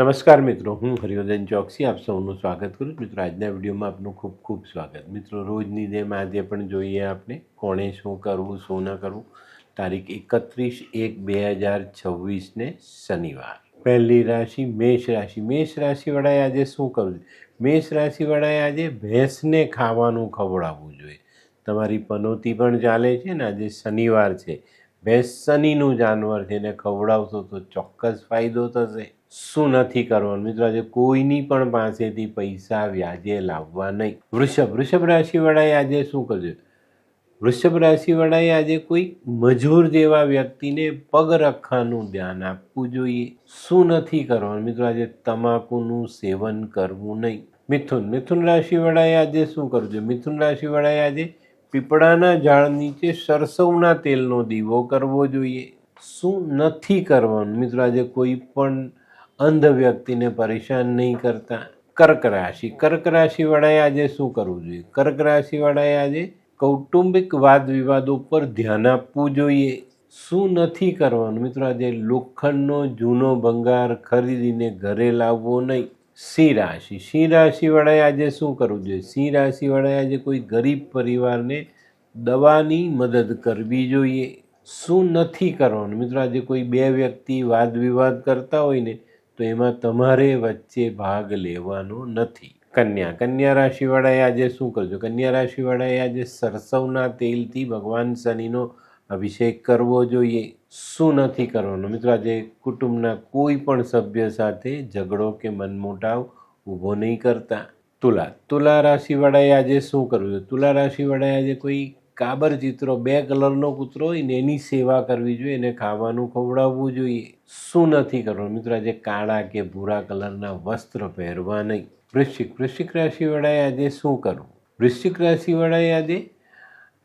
નમસ્કાર મિત્રો, હું હરિવર્ધન ચોકસી, આપ સૌનું સ્વાગત કરું છું. મિત્રો, આજના વિડીયોમાં આપનું ખૂબ ખૂબ સ્વાગત. મિત્રો, રોજની જેમ આજે પણ જોઈએ આપણે કોણે શું કરવું, શું ન કરવું. તારીખ એકત્રીસ એક બે હજાર છવ્વીસને શનિવાર. પહેલી રાશિ મેષ રાશિ. મેષ રાશિવાળાએ આજે શું કરવું મેષ રાશિવાળાએ આજે ભેંસને ખાવાનું ખવડાવવું જોઈએ. તમારી પનોતી પણ ચાલે છે ને, આજે શનિવાર છે. ભેંસ શનિનું જાનવર છે, એને ખવડાવશો તો ચોક્કસ ફાયદો થશે. શું નથી કરવાનું? મિત્રો, આજે કોઈની પણ પાસેથી પૈસા વ્યાજે લાવવા નહીં. વૃષભ વૃષભ રાશિવાળાએ આજે શું કરજો વૃષભ રાશિવાળાએ આજે કોઈ મજૂર જેવા વ્યક્તિને પગ રખાનું ધ્યાન આપવું જોઈએ. શું નથી કરવાનું? મિત્રો, આજે તમાકુનું સેવન કરવું નહીં. મિથુન મિથુન રાશિવાળાએ આજે શું કરજો મિથુન રાશિવાળાએ આજે પીપળાના ઝાડ નીચે સરસવના તેલનો દીવો કરવો જોઈએ. શું નથી કરવાનું? મિત્રો, આજે કોઈ પણ અંધ વ્યક્તિને પરેશાન નહીં કરતા. કર્ક રાશિ. કર્ક રાશિવાળાએ આજે શું કરવું જોઈએ? કર્ક રાશિવાળાએ આજે કૌટુંબિક વાદ વિવાદો પર ધ્યાન આપવું જોઈએ. શું નથી કરવાનું? મિત્રો, આજે લોખંડનો જૂનો ભંગાર ખરીદીને ઘરે લાવવો નહીં. સિંહ રાશિ. સિંહ રાશિવાળાએ આજે શું કરવું જોઈએ? સિંહ રાશિવાળાએ આજે કોઈ ગરીબ પરિવારને દવાની મદદ કરવી જોઈએ. શું નથી કરવાનું? મિત્રો, આજે કોઈ બે વ્યક્તિ વાદ વિવાદ કરતા હોય ને તો એમાં તમારે વચ્ચે ભાગ લેવાનો નથી. કન્યા. કન્યા રાશિવાળાએ આજે શું કરજો? કન્યા રાશિવાળાએ આજે સરસવના તેલથી ભગવાન શનિનો અભિષેક કરવો જોઈએ. શું નથી કરવાનું? મિત્રો, આજે કુટુંબના કોઈ પણ સભ્ય સાથે ઝઘડો કે મનમોટાવ ઊભો નહીં કરતા. તુલા. તુલા રાશિવાળાએ આજે શું કરવું તુલા રાશિવાળાએ આજે કોઈ કાબર ચિત્રો, બે કલરનો કૂતરો હોય એની સેવા કરવી જોઈએ, એને ખાવાનું ખવડાવવું જોઈએ. શું નથી કરવાનું? મિત્રો, આજે કાળા કે ભૂરા કલરના વસ્ત્ર પહેરવા નહીં. વૃશ્ચિક વૃશ્ચિક રાશિવાળાએ આજે શું કરવું? વૃશ્ચિક રાશિવાળાએ આજે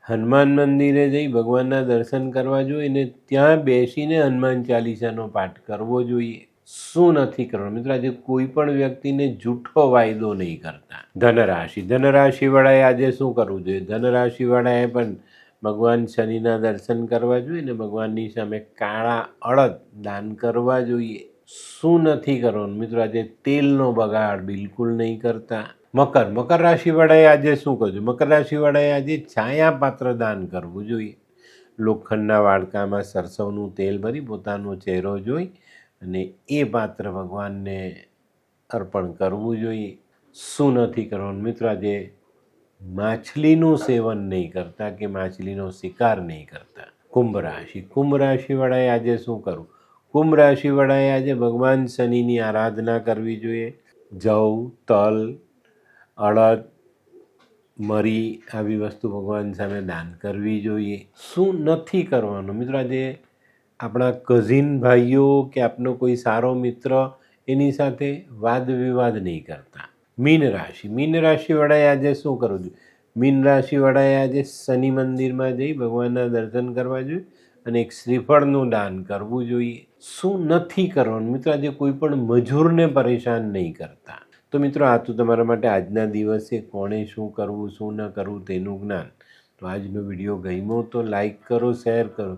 હનુમાન મંદિરે જઈ ભગવાનના દર્શન કરવા જોઈએ ને ત્યાં બેસીને હનુમાન ચાલીસાનો પાઠ કરવો જોઈએ. શું નથી કરવાનું? મિત્રો, આજે કોઈ પણ વ્યક્તિને જૂઠો વાયદો નહીં કરતા. ધનરાશિ. ધનરાશિવાળાએ આજે શું કરવું જોઈએ? ધનરાશિવાળાએ પણ ભગવાન શનિના દર્શન કરવા જોઈએ ને ભગવાનની સામે કાળા અડદ દાન કરવા જોઈએ. શું નથી કરવાનું? મિત્રો, આજે તેલનો બગાડ બિલકુલ નહીં કરતા. મકર. મકર રાશિવાળાએ આજે શું કરવું મકર રાશિવાળાએ આજે છાયા પાત્ર દાન કરવું જોઈએ. લોખંડના વાડકામાં સરસવનું તેલ ભરી પોતાનો ચહેરો જોઈ અને એ પાત્ર ભગવાનને અર્પણ કરવું જોઈએ. શું નથી કરવાનું? મિત્રો, આજે માછલીનું સેવન નહીં કરતા કે માછલીનો શિકાર નહીં કરતા? કુંભ રાશિ. કુંભ રાશિવાળાએ આજે શું કરવું? કુંભ રાશિવાળાએ આજે ભગવાન શનિની આરાધના કરવી જોઈએ. જવ, તલ, અડદ, મરી આવી વસ્તુ ભગવાન સામે દાન કરવી જોઈએ. શું નથી કરવાનું? મિત્રો, આજે આપણા કઝિન ભાઈઓ કે આપનો કોઈ સારો મિત્ર એની સાથે વાદ વિવાદ નહીં કરતા. મીન રાશિ. મીન રાશિવાળાએ આજે શું કરવું જોઈએ? મીન રાશિવાળાએ આજે શનિ મંદિરમાં જઈ ભગવાનના દર્શન કરવા જોઈએ અને એક શ્રીફળનું દાન કરવું જોઈએ. શું નથી કરવાનું? મિત્રો, આજે કોઈ પણ મજૂરને પરેશાન નહીં કરતા. તો મિત્રો, આ તો તમારા માટે આજના દિવસે કોણે શું કરવું, શું ન કરવું તેનું જ્ઞાન. તો આજનો વીડિયો ગમ્યો તો લાઈક કરો, શેર કરો.